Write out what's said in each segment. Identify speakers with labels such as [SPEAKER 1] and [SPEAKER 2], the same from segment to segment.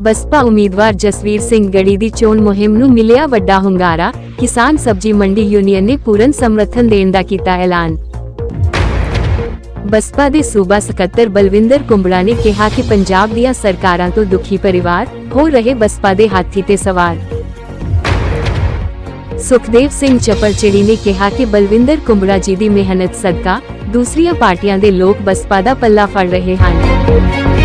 [SPEAKER 1] ਬਸਪਾ ਉਮੀਦਵਾਰ ਜਸਵੀਰ ਸਿੰਘ ਗੜੀ ਦੀ ਚੋਣ ਮੁਹਿੰਮ ਨੂੰ ਮਿਲਿਆ ਵੱਡਾ ਹੁੰਗਾਰਾ, ਕਿਸਾਨ ਸਬਜ਼ੀ ਮੰਡੀ ਯੂਨੀਅਨ ਨੇ ਪੂਰਨ ਸਮਰਥਨ ਦੇਣ ਦਾ ਕੀਤਾ ਐਲਾਨ। ਬਸਪਾ ਦੇ ਸੂਬਾ ਸਕੱਤਰ ਬਲਵਿੰਦਰ ਕੁੰਬੜਾ ਨੇ ਕਿਹਾ ਕਿ ਪੰਜਾਬ ਦੀਆਂ ਸਰਕਾਰਾਂ ਤੋਂ ਦੁਖੀ ਪਰਿਵਾਰ, ਹੋ ਰਹੇ ਬਸਪਾ ਦੇ ਹਾਥੀ ਤੇ ਸਵਾਰ। ਸੁਖਦੇਵ ਸਿੰਘ ਚਪਰਚਿੜੀ ਨੇ ਕਿਹਾ ਕਿ ਬਲਵਿੰਦਰ ਕੁੰਬੜਾ ਜੀ ਦੀ ਮਿਹਨਤ ਸਦਕਾ, ਦੂਸਰੀਆਂ ਪਾਰਟੀਆਂ ਦੇ ਲੋਕ ਬਸਪਾ ਦਾ ਪੱਲਾ ਫੜ ਰਹੇ ਹਨ।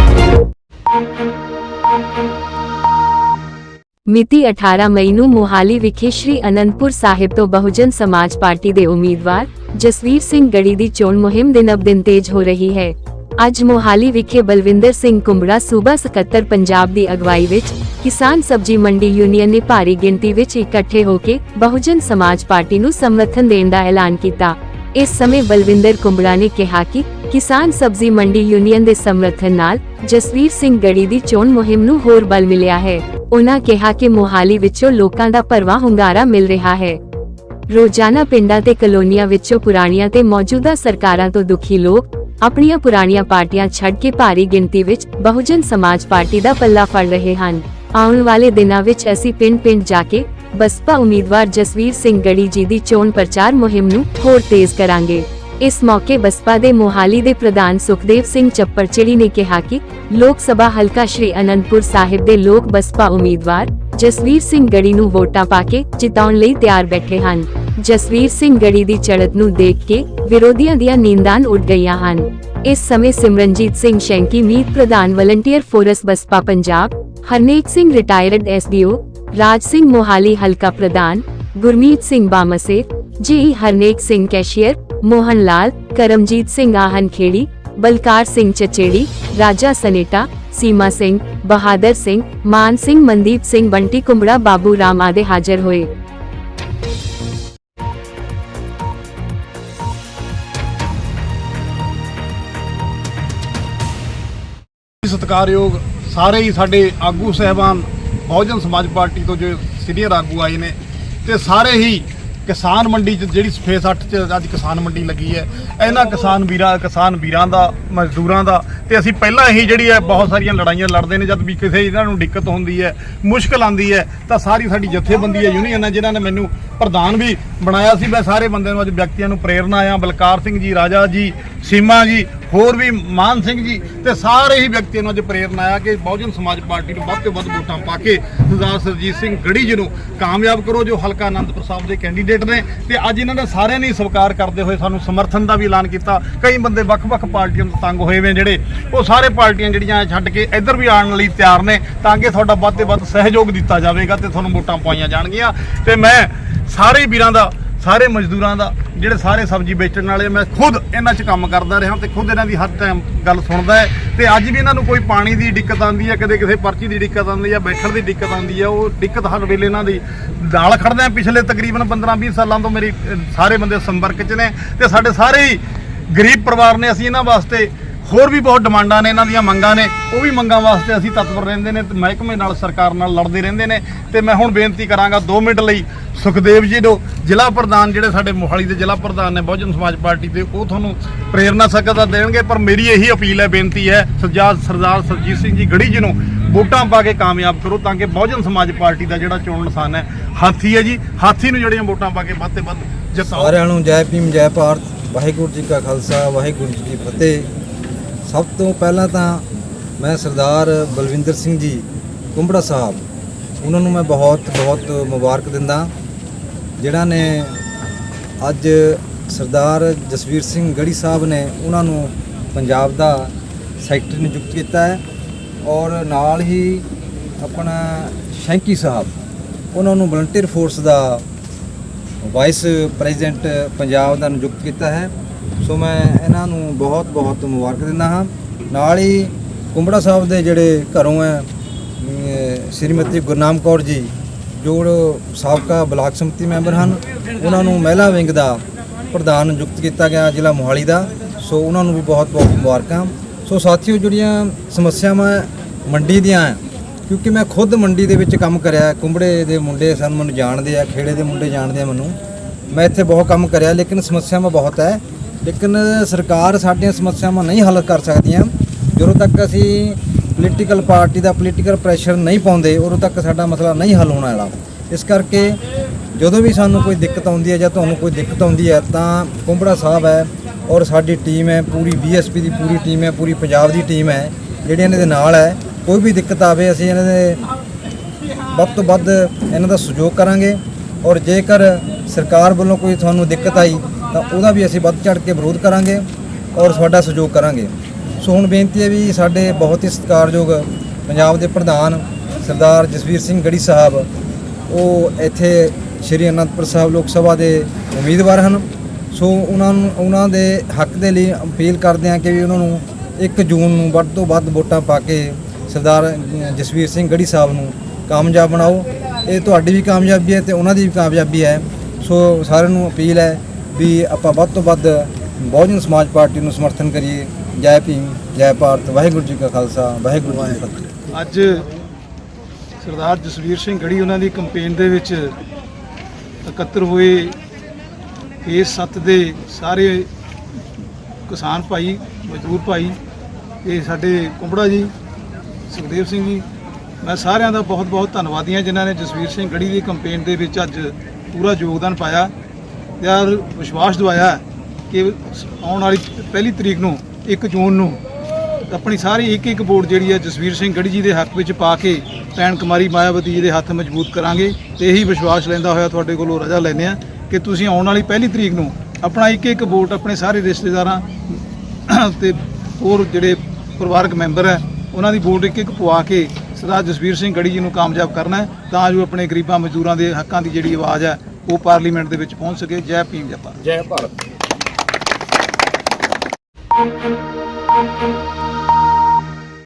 [SPEAKER 1] ਮਿਤੀ 18 ਮਈ ਨੂੰ ਮੋਹਾਲੀ ਵਿਖੇ ਸ਼੍ਰੀ ਅਨੰਦਪੁਰ ਸਾਹਿਬ ਤੋਂ ਬਹੁਜਨ ਸਮਾਜ ਪਾਰਟੀ ਦੇ ਉਮੀਦਵਾਰ ਜਸਵੀਰ ਸਿੰਘ ਗੜੀ ਦੀ ਚੋਣ ਮੁਹਿੰਮ ਦਿਨ ਅਬ ਦਿਨ ਤੇਜ਼ ਹੋ ਰਹੀ ਹੈ। ਅੱਜ ਮੋਹਾਲੀ ਵਿਖੇ ਬਲਵਿੰਦਰ ਸਿੰਘ ਕੁੰਬੜਾ ਸੂਬਾ ਸਕੱਤਰ ਪੰਜਾਬ ਦੀ ਅਗਵਾਈ ਵਿੱਚ ਕਿਸਾਨ ਸਬਜ਼ੀ ਮੰਡੀ ਯੂਨੀਅਨ ਨੇ ਭਾਰੀ ਗਿਣਤੀ ਵਿੱਚ ਇਕੱਠੇ ਹੋ ਕੇ ਬਹੁਜਨ ਸਮਾਜ ਪਾਰਟੀ ਨੂੰ ਸਮਰਥਨ ਦੇਣ ਦਾ ਐਲਾਨ ਕੀਤਾ। ਇਸ ਸਮੇਂ ਬਲਵਿੰਦਰ ਕੁੰਬੜਾ ਨੇ ਕਿਹਾ ਕਿ ਕਿਸਾਨ ਸਬਜ਼ੀ ਮੰਡੀ ਯੂਨੀਅਨ ਦੇ ਸਮਰਥਨ ਨਾਲ ਜਸਵੀਰ ਸਿੰਘ ਗੜੀ ਦੀ ਚੋਣ ਮੁਹਿੰਮ ਨੂੰ ਹੋਰ ਬਲ ਮਿਲਿਆ ਹੈ। ਉਹਨਾਂ ਕਿਹਾ ਕਿ ਮੋਹਾਲੀ ਵਿੱਚੋਂ ਲੋਕਾਂ ਦਾ ਭਰਵਾਂ ਹੁੰਗਾਰਾ ਮਿਲ ਰਿਹਾ ਹੈ। ਰੋਜ਼ਾਨਾ ਪਿੰਡਾਂ ਤੇ ਕਲੋਨੀਆਂ ਵਿੱਚੋਂ ਪੁਰਾਣੀਆਂ ਤੇ ਮੌਜੂਦਾ ਸਰਕਾਰਾਂ ਤੋਂ ਦੁਖੀ ਲੋਕ ਆਪਣੀਆਂ ਪੁਰਾਣੀਆਂ ਪਾਰਟੀਆਂ ਛੱਡ ਕੇ ਭਾਰੀ ਗਿਣਤੀ ਵਿੱਚ ਬਹੁਜਨ ਸਮਾਜ ਪਾਰਟੀ ਦਾ ਪੱਲਾ ਫੜ ਰਹੇ ਹਨ। ਆਉਣ ਵਾਲੇ ਦਿਨਾਂ ਵਿੱਚ ਅਸੀਂ ਪਿੰਡ-ਪਿੰਡ ਜਾ ਕੇ ਬਸਪਾ ਉਮੀਦਵਾਰ ਜਸਵੀਰ ਸਿੰਘ ਗੜੀ ਜੀ ਦੀ ਚੋਣ ਪ੍ਰਚਾਰ ਮੁਹਿੰਮ ਨੂੰ ਹੋਰ ਤੇਜ਼ ਕਰਾਂਗੇ। ਇਸ ਮੌਕੇ ਬਸਪਾ ਦੇ ਮੋਹਾਲੀ ਦੇ ਪ੍ਰਧਾਨ ਸੁਖਦੇਵ ਸਿੰਘ ਚੱਪਰਚਿੜੀ ਨੇ ਕਿਹਾ ਕਿ ਲੋਕ ਸਭਾ ਹਲਕਾ ਸ਼੍ਰੀ ਅਨੰਦਪੁਰ ਸਾਹਿਬ ਦੇ ਲੋਕ ਬਸਪਾ ਉਮੀਦਵਾਰ ਜਸਵੀਰ ਸਿੰਘ ਗੜੀ ਨੂੰ ਵੋਟਾਂ ਪਾ ਕੇ ਜਿਤਾਉਣ ਲਈ ਤਿਆਰ ਬੈਠੇ ਹਨ। ਜਸਵੀਰ ਸਿੰਘ ਗੜੀ ਦੀ ਚੜ੍ਹਤ ਨੂੰ ਦੇਖ ਕੇ ਵਿਰੋਧੀਆਂ ਦੀਆਂ ਨੀਂਦਾਂ ਉੱਡ ਗਈਆਂ ਹਨ। ਇਸ ਸਮੇਂ ਸਿਮਰਨਜੀਤ ਸਿੰਘ ਸ਼ੈਂਕੀ ਮੀਤ ਪ੍ਰਧਾਨ volunteer force Baspa Punjab, Harnek Singh retired SDO, Raj Singh Mohali ਹਲਕਾ ਪ੍ਰਧਾਨ, ਗੁਰਮੀਤ ਸਿੰਘ ਬਾਮਸੇ ਜੀ ਹਰਨੇਕ ਸਿੰਘ ਕੈਸ਼ੀਅਰ ਮੋਹਨ ਲਾਲ ਕਰਮਜੀਤ ਸਿੰਘ ਆਹਨ ਖੇੜੀ ਬਲਕਾਰ ਸਿੰਘ ਚਚੇੜੀ ਰਾਜਾ ਸਨੇਟਾ ਸੀਮਾ ਸਿੰਘ ਬਹਾਦਰ ਸਿੰਘ ਮਾਨ ਸਿੰਘ ਮਨਦੀਪ ਸਿੰਘ ਬੰਟੀ ਕੁੰਬੜਾ ਬਾਬੂ ਰਾਮ ਆਦੇ ਹਾਜ਼ਰ
[SPEAKER 2] ਸਤਿਕਾਰਯੋਗ ਸਾਰੇ ਹੀ ਸਾਡੇ ਆਗੂ ਸਹਿਬਾਨ, ਬਹੁਜਨ ਸਮਾਜ ਪਾਰਟੀ ਤੋਂ ਜੋ ਸੀਨੀਅਰ ਆਗੂ ਆਏ ਨੇ, ਤੇ ਸਾਰੇ ਹੀ ਕਿਸਾਨ ਮੰਡੀ 'ਚ ਜਿਹੜੀ ਫੇਸ 8 'ਚ ਅੱਜ ਕਿਸਾਨ ਮੰਡੀ ਲੱਗੀ ਹੈ। ਇਹਨਾਂ ਕਿਸਾਨ ਵੀਰਾਂ ਕਿਸਾਨ ਵੀਰਾਂ ਦਾ, ਮਜ਼ਦੂਰਾਂ ਦਾ ਤੇ ਅਸੀਂ ਪਹਿਲਾਂ ਹੀ ਜਿਹੜੀ ਹੈ ਬਹੁਤ ਸਾਰੀਆਂ ਲੜਾਈਆਂ ਲੜਦੇ ਨੇ, ਜਦ ਵੀ ਕਿਸੇ ਇਹਨਾਂ ਨੂੰ ਦਿੱਕਤ ਹੁੰਦੀ ਹੈ, ਮੁਸ਼ਕਲ ਆਉਂਦੀ ਹੈ, ਤਾਂ ਸਾਰੀ ਸਾਡੀ ਜਥੇਬੰਦੀ ਹੈ, ਯੂਨੀਅਨ ਹੈ ਜਿਨ੍ਹਾਂ ਨੇ ਮੈਨੂੰ ਪ੍ਰਧਾਨ ਵੀ ਬਣਾਇਆ ਸੀ। ਮੈਂ ਸਾਰੇ ਬੰਦਿਆਂ ਨੂੰ ਅੱਜ ਵਿਅਕਤੀਆਂ ਨੂੰ ਪ੍ਰੇਰਨਾ ਆ ਬਲਕਾਰ ਸਿੰਘ ਜੀ, ਰਾਜਾ ਜੀ, ਸੀਮਾ ਜੀ ਹੋਰ ਵੀ ਮਾਨ ਸਿੰਘ ਜੀ ਤੇ ਸਾਰੇ ਹੀ ਵਿਅਕਤੀਆਂ ਨੂੰ ਅੱਜ ਪ੍ਰੇਰਨਾ ਆ ਕਿ ਬਹੁਜਨ ਸਮਾਜ ਪਾਰਟੀ ਨੂੰ ਵੱਧ ਤੋਂ ਵੱਧ ਵੋਟਾਂ ਪਾ ਕੇ ਸਰਦਾਰ ਸਰਜੀਤ ਸਿੰਘ ਗੜੀ ਜੀ ਨੂੰ ਕਾਮਯਾਬ ਕਰੋ, ਜੋ ਹਲਕਾ ਆਨੰਦਪੁਰ ਸਾਹਿਬ ਦੇ ਕੈਂਡੀਡੇਟ ਨੇ। ਤੇ ਅੱਜ ਇਹਨਾਂ ਨੇ ਸਾਰਿਆਂ ਨੇ ਸਵਾਰ ਕਰਦੇ ਹੋਏ ਸਾਨੂੰ ਸਮਰਥਨ ਦਾ ਵੀ ਐਲਾਨ ਕੀਤਾ। ਕਈ ਬੰਦੇ ਵੱਖ-ਵੱਖ ਪਾਰਟੀਆਂ ਤੋਂ ਤੰਗ ਹੋਏ ਵੇ ਜਿਹੜੇ, ਉਹ ਸਾਰੇ ਪਾਰਟੀਆਂ ਜਿਹੜੀਆਂ ਛੱਡ ਕੇ ਇੱਧਰ ਵੀ ਆਉਣ ਲਈ ਤਿਆਰ ਨੇ, ਤਾਂ ਕਿ ਤੁਹਾਡਾ ਵੱਧ ਤੋਂ ਵੱਧ ਸਹਿਯੋਗ ਦਿੱਤਾ ਜਾਵੇਗਾ ਤੇ ਤੁਹਾਨੂੰ ਵੋਟਾਂ ਪਾਈਆਂ ਜਾਣਗੀਆਂ। ਤੇ ਮੈਂ ਸਾਰੇ ਵੀਰਾਂ ਦਾ ਸਾਰੇ ਮਜ਼ਦੂਰਾਂ ਦਾ, ਜਿਹੜੇ ਸਾਰੇ ਸਬਜ਼ੀ ਵੇਚਣ ਵਾਲੇ ਮੈਂ ਖੁਦ ਇਹਨਾਂ 'ਚ ਕੰਮ ਕਰਦਾ ਰਿਹਾ ਤੇ ਖੁਦ ਇਹਨਾਂ ਦੀ ਹਰ ਟਾਈਮ ਗੱਲ ਸੁਣਦਾ ਹੈ। ਤੇ ਅੱਜ ਵੀ ਇਹਨਾਂ ਨੂੰ ਕੋਈ ਪਾਣੀ ਦੀ ਦਿੱਕਤ ਆਉਂਦੀ ਹੈ, ਕਦੇ ਕਿਸੇ ਪਰਚੀ ਦੀ ਦਿੱਕਤ ਆਉਂਦੀ ਹੈ, ਬੈਠਣ ਦੀ ਦਿੱਕਤ ਆਉਂਦੀ ਹੈ, ਉਹ ਦਿੱਕਤ ਹਰ ਵੇਲੇ ਇਹਨਾਂ ਦੀ। ਨਾਲ ਖੜਦੇ ਆ ਪਿਛਲੇ ਤਕਰੀਬਨ 15-20 ਸਾਲਾਂ ਤੋਂ ਮੇਰੀ ਸਾਰੇ ਬੰਦੇ ਸੰਪਰਕ 'ਚ ਨੇ ਤੇ ਸਾਡੇ ਸਾਰੇ ਹੀ ਗਰੀਬ ਪਰਿਵਾਰ ਨੇ ਅਸੀਂ ਇਹਨਾਂ ਵਾਸਤੇ ਹੋਰ ਵੀ ਬਹੁਤ ਡਿਮਾਂਡਾਂ ਨੇ, ਇਹਨਾਂ ਦੀਆਂ ਮੰਗਾਂ ਨੇ, ਉਹ ਵੀ ਮੰਗਾਂ ਵਾਸਤੇ ਅਸੀਂ ਤਤਪਰ ਰਹਿੰਦੇ ਨੇ ਤੇ ਮਹਿਕਮੇ ਨਾਲ, ਸਰਕਾਰ ਨਾਲ ਲੜਦੇ ਰਹਿੰਦੇ ਨੇ। ਤੇ ਮੈਂ ਹੁਣ ਬੇਨਤੀ ਕਰਾਂਗਾ 2 ਮਿੰਟ ਲਈ ਸੁਖਦੇਵ ਜੀ ਨੂੰ ਜ਼ਿਲ੍ਹਾ ਪ੍ਰਧਾਨ ਜਿਹੜੇ ਸਾਡੇ ਮੋਹਾਲੀ ਦੇ ਜ਼ਿਲ੍ਹਾ ਪ੍ਰਧਾਨ ਨੇ, ਬਹੁਜਨ ਸਮਾਜ ਪਾਰਟੀ ਦੇ, ਉਹ ਤੁਹਾਨੂੰ ਪ੍ਰੇਰਨਾ ਸਕਦਾ ਦੇਣਗੇ, ਪਰ ਮੇਰੀ ਇਹੀ ਅਪੀਲ ਹੈ, ਬੇਨਤੀ ਹੈ ਸਰਦਾਰ ਸਰਦਾਰ ਸਰਜੀਤ ਸਿੰਘ ਜੀ ਗੜੀ ਜੀ ਨੂੰ ਵੋਟਾਂ ਪਾ ਕੇ ਕਾਮਯਾਬ ਕਰੋ ਤਾਂ ਕਿ ਬਹੁਜਨ ਸਮਾਜ ਪਾਰਟੀ ਦਾ ਜਿਹੜਾ ਚੋਣ ਨਿਸ਼ਾਨ ਹੈ, ਹਾਥੀ ਹੈ ਜੀ, ਹਾਥੀ ਨੂੰ ਜਿਹੜੀਆਂ ਵੋਟਾਂ ਪਾ ਕੇ ਵੱਧ ਤੇ ਵੱਧ ਜਿਤਾਓ
[SPEAKER 3] ਸਾਰਿਆਂ ਨੂੰ ਜੈ ਭੀਮ, ਜੈ ਭਾਰਤ, ਵਾਹਿਗੁਰੂ ਜੀ ਕਾ ਖਾਲਸਾ, ਵਾਹਿਗੁਰੂ ਜੀ ਕੀ ਫਤਿਹ। ਸਭ ਤੋਂ ਪਹਿਲਾਂ ਤਾਂ ਮੈਂ ਸਰਦਾਰ ਬਲਵਿੰਦਰ ਸਿੰਘ ਜੀ ਕੁੰਬੜਾ ਸਾਹਿਬ, ਉਹਨਾਂ ਨੂੰ ਮੈਂ ਬਹੁਤ ਬਹੁਤ ਮੁਬਾਰਕ ਦਿੰਦਾ। ਜਿਹੜਾ ਨੇ ਅੱਜ ਸਰਦਾਰ ਜਸਵੀਰ ਸਿੰਘ ਗੜੀ ਸਾਹਿਬ ਨੇ ਉਹਨਾਂ ਨੂੰ ਪੰਜਾਬ ਦਾ ਸੈਕਟਰੀ ਨਿਯੁਕਤ ਕੀਤਾ ਹੈ ਔਰ ਨਾਲ ਹੀ ਆਪਣਾ ਸ਼ੈਂਕੀ ਸਾਹਿਬ, ਉਹਨਾਂ ਨੂੰ ਵਲੰਟੀਅਰ ਫੋਰਸ ਦਾ ਵਾਈਸ ਪ੍ਰੈਜ਼ੀਡੈਂਟ ਪੰਜਾਬ ਦਾ ਨਿਯੁਕਤ ਕੀਤਾ ਹੈ। ਸੋ ਮੈਂ ਇਹਨਾਂ ਨੂੰ ਬਹੁਤ ਬਹੁਤ ਮੁਬਾਰਕ ਦਿੰਦਾ ਹਾਂ। ਨਾਲ ਹੀ ਕੁੰਬੜਾ ਸਾਹਿਬ ਦੇ ਜਿਹੜੇ ਘਰੋਂ ਹੈ ਸ਼੍ਰੀਮਤੀ ਗੁਰਨਾਮ ਕੌਰ ਜੀ ਜੋ ਸਾਬਕਾ ਬਲਾਕ ਸਮਿਤੀ ਮੈਂਬਰ ਹਨ, ਉਹਨਾਂ ਨੂੰ ਮਹਿਲਾ ਵਿੰਗ ਦਾ ਪ੍ਰਧਾਨ ਨਿਯੁਕਤ ਕੀਤਾ ਗਿਆ ਜ਼ਿਲ੍ਹਾ ਮੋਹਾਲੀ ਦਾ। ਸੋ ਉਹਨਾਂ ਨੂੰ ਵੀ ਬਹੁਤ ਬਹੁਤ ਮੁਬਾਰਕਾਂ। ਸੋ ਸਾਥੀਓ, ਜਿਹੜੀਆਂ ਸਮੱਸਿਆਵਾਂ ਮੰਡੀ ਦੀਆਂ ਕਿਉਂਕਿ ਮੈਂ ਖੁਦ ਮੰਡੀ ਦੇ ਵਿੱਚ ਕੰਮ ਕਰਿਆ, ਕੁੰਬੜੇ ਦੇ ਮੁੰਡੇ ਸਾਨੂੰ, ਮੈਨੂੰ ਜਾਣਦੇ ਆ, ਖੇੜੇ ਦੇ ਮੁੰਡੇ ਜਾਣਦੇ ਆ ਮੈਨੂੰ। ਮੈਂ ਇੱਥੇ ਬਹੁਤ ਕੰਮ ਕਰਿਆ, ਲੇਕਿਨ ਸਮੱਸਿਆਵਾਂ ਬਹੁਤ ਹੈ। ਲੇਕਿਨ ਸਰਕਾਰ ਸਾਡੀਆਂ ਸਮੱਸਿਆਵਾਂ ਨਹੀਂ ਹੱਲ ਕਰ ਸਕਦੀਆਂ। ਜਦੋਂ ਤੱਕ ਅਸੀਂ ਪੋਲੀਟੀਕਲ ਪਾਰਟੀ ਦਾ ਪੋਲੀਟੀਕਲ ਪ੍ਰੈਸ਼ਰ ਨਹੀਂ ਪਾਉਂਦੇ, ਉਦੋਂ ਤੱਕ ਸਾਡਾ ਮਸਲਾ ਨਹੀਂ ਹੱਲ ਹੋਣਾ ਵਾਲਾ ਇਸ ਕਰਕੇ ਜਦੋਂ ਵੀ ਸਾਨੂੰ ਕੋਈ ਦਿੱਕਤ ਆਉਂਦੀ ਹੈ ਜਾਂ ਤੁਹਾਨੂੰ ਕੋਈ ਦਿੱਕਤ ਆਉਂਦੀ ਹੈ, ਤਾਂ ਕੁੰਬੜਾ ਸਾਹਿਬ ਹੈ ਔਰ ਸਾਡੀ ਟੀਮ ਹੈ, ਪੂਰੀ ਬੀਐਸਪੀ ਦੀ ਪੂਰੀ ਟੀਮ ਹੈ, ਪੂਰੀ ਪੰਜਾਬ ਦੀ ਟੀਮ ਹੈ, ਜਿਹੜੀ ਇਹਨਾਂ ਦੇ ਨਾਲ ਹੈ। ਕੋਈ ਵੀ ਦਿੱਕਤ ਆਵੇ, ਅਸੀਂ ਇਹਨਾਂ ਦੇ ਵੱਧ ਤੋਂ ਵੱਧ ਇਹਨਾਂ ਦਾ ਸਹਿਯੋਗ ਕਰਾਂਗੇ ਔਰ ਜੇਕਰ ਸਰਕਾਰ ਵੱਲੋਂ ਕੋਈ ਤੁਹਾਨੂੰ ਦਿੱਕਤ ਆਈ, ਤਾਂ ਉਹਦਾ ਵੀ ਅਸੀਂ ਵੱਧ ਚੜ ਕੇ ਵਿਰੋਧ ਕਰਾਂਗੇ ਔਰ ਤੁਹਾਡਾ ਸਹਿਯੋਗ ਕਰਾਂਗੇ। ਸੋ ਹੁਣ ਬੇਨਤੀ ਹੈ ਵੀ ਸਾਡੇ ਬਹੁਤ ਹੀ ਸਤਿਕਾਰਯੋਗ ਪੰਜਾਬ ਦੇ ਪ੍ਰਧਾਨ ਸਰਦਾਰ ਜਸਵੀਰ ਸਿੰਘ ਗੜੀ ਸਾਹਿਬ, ਉਹ ਇੱਥੇ ਸ਼੍ਰੀ ਅਨੰਦਪੁਰ ਸਾਹਿਬ ਲੋਕ ਸਭਾ ਦੇ ਉਮੀਦਵਾਰ ਹਨ। ਸੋ ਉਹਨਾਂ ਨੂੰ, ਉਹਨਾਂ ਦੇ ਹੱਕ ਦੇ ਲਈ ਅਪੀਲ ਕਰਦੇ ਹਾਂ ਕਿ ਵੀ ਉਹਨਾਂ ਨੂੰ 1 ਜੂਨ ਨੂੰ ਵੱਧ ਤੋਂ ਵੱਧ ਵੋਟਾਂ ਪਾ ਕੇ ਸਰਦਾਰ ਜਸਵੀਰ ਸਿੰਘ ਗੜੀ ਸਾਹਿਬ ਨੂੰ ਕਾਮਯਾਬ ਬਣਾਓ। ਇਹ ਤੁਹਾਡੀ ਵੀ ਕਾਮਯਾਬੀ ਹੈ ਤੇ ਉਹਨਾਂ ਦੀ ਵੀ ਕਾਮਯਾਬੀ ਹੈ। ਸੋ ਸਾਰਿਆਂ ਨੂੰ ਅਪੀਲ ਹੈ ਵੀ ਆਪਾਂ ਵੱਧ ਤੋਂ ਵੱਧ ਬਹੁਜਨ ਸਮਾਜ ਪਾਰਟੀ ਨੂੰ ਸਮਰਥਨ ਕਰੀਏ। ਜੈ ਭੀਮ, ਜੈ ਭਾਰਤ, ਵਾਹਿਗੁਰੂ ਜੀ ਕਾ ਖਾਲਸਾ, ਵਾਹਿਗੁਰੂ ਜੀ ਕੀ ਫਤਿਹ।
[SPEAKER 4] ਅੱਜ ਸਰਦਾਰ ਜਸਵੀਰ ਸਿੰਘ ਗੜੀ ਉਹਨਾਂ ਦੀ ਕੰਪੇਨ ਦੇ ਵਿੱਚ ਇਕੱਤਰ ਹੋਏ। ਫੇਸ 7 ਦੇ ਸਾਰੇ ਕਿਸਾਨ ਭਾਈ, ਮਜ਼ਦੂਰ ਭਾਈ, ਇਹ ਸਾਡੇ ਕੁੰਬੜਾ ਜੀ, ਸੁਖਦੇਵ ਸਿੰਘ ਜੀ, ਮੈਂ ਸਾਰਿਆਂ ਦਾ ਬਹੁਤ ਬਹੁਤ ਧੰਨਵਾਦੀ ਹਾਂ ਜਿਨ੍ਹਾਂ ਨੇ ਜਸਵੀਰ ਸਿੰਘ ਗੜੀ ਦੀ ਕੰਪੇਨ ਦੇ ਵਿੱਚ ਅੱਜ ਪੂਰਾ ਯੋਗਦਾਨ ਪਾਇਆ। ਯਾਰ ਵਿਸ਼ਵਾਸ ਦਿਵਾਇਆ ਕਿ ਆਉਣ ਵਾਲੀ ਪਹਿਲੀ ਤਰੀਕ ਨੂੰ 1 ਜੂਨ ਨੂੰ, ਆਪਣੀ ਸਾਰੀ ਇੱਕ ਇੱਕ ਵੋਟ ਜਿਹੜੀ ਹੈ ਜਸਵੀਰ ਸਿੰਘ ਗੜੀ ਜੀ ਦੇ ਹੱਕ ਵਿੱਚ ਪਾ ਕੇ ਭੈਣ ਕੁਮਾਰੀ ਮਾਇਆਵਤੀ ਜੀ ਦੇ ਹੱਥ ਮਜ਼ਬੂਤ ਕਰਾਂਗੇ ਤੇ ਇਹੀ ਵਿਸ਼ਵਾਸ ਲੈਂਦਾ ਹੋਇਆ ਤੁਹਾਡੇ ਕੋਲੋਂ ਰਜਾ ਲੈਂਦੇ ਆ ਕਿ ਤੁਸੀਂ ਆਉਣ ਵਾਲੀ ਪਹਿਲੀ ਤਰੀਕ ਨੂੰ ਆਪਣਾ ਇੱਕ ਇੱਕ ਵੋਟ ਆਪਣੇ ਸਾਰੇ ਰਿਸ਼ਤੇਦਾਰਾਂ ਤੇ ਹੋਰ ਜਿਹੜੇ ਪਰਿਵਾਰਕ ਮੈਂਬਰ ਹੈ, ਉਹਨਾਂ ਦੀ ਵੋਟ ਇੱਕ ਇੱਕ ਪਵਾ ਕੇ ਸਰਦਾਰ ਜਸਵੀਰ ਸਿੰਘ ਗੜੀ ਜੀ ਨੂੰ ਕਾਮਯਾਬ ਕਰਨਾ ਤਾਂ ਜੋ ਆਪਣੇ ਗਰੀਬਾਂ ਮਜ਼ਦੂਰਾਂ ਦੇ ਹੱਕਾਂ ਦੀ ਜਿਹੜੀ ਆਵਾਜ਼ ਹੈ ਉਹ ਪਾਰਲੀਮੈਂਟ ਦੇ ਵਿੱਚ ਪਹੁੰਚ ਸਕੇ। ਜੈ ਭੀਮ ਜੈ
[SPEAKER 2] ਜੈ ਭਾਰਤ। Thank you.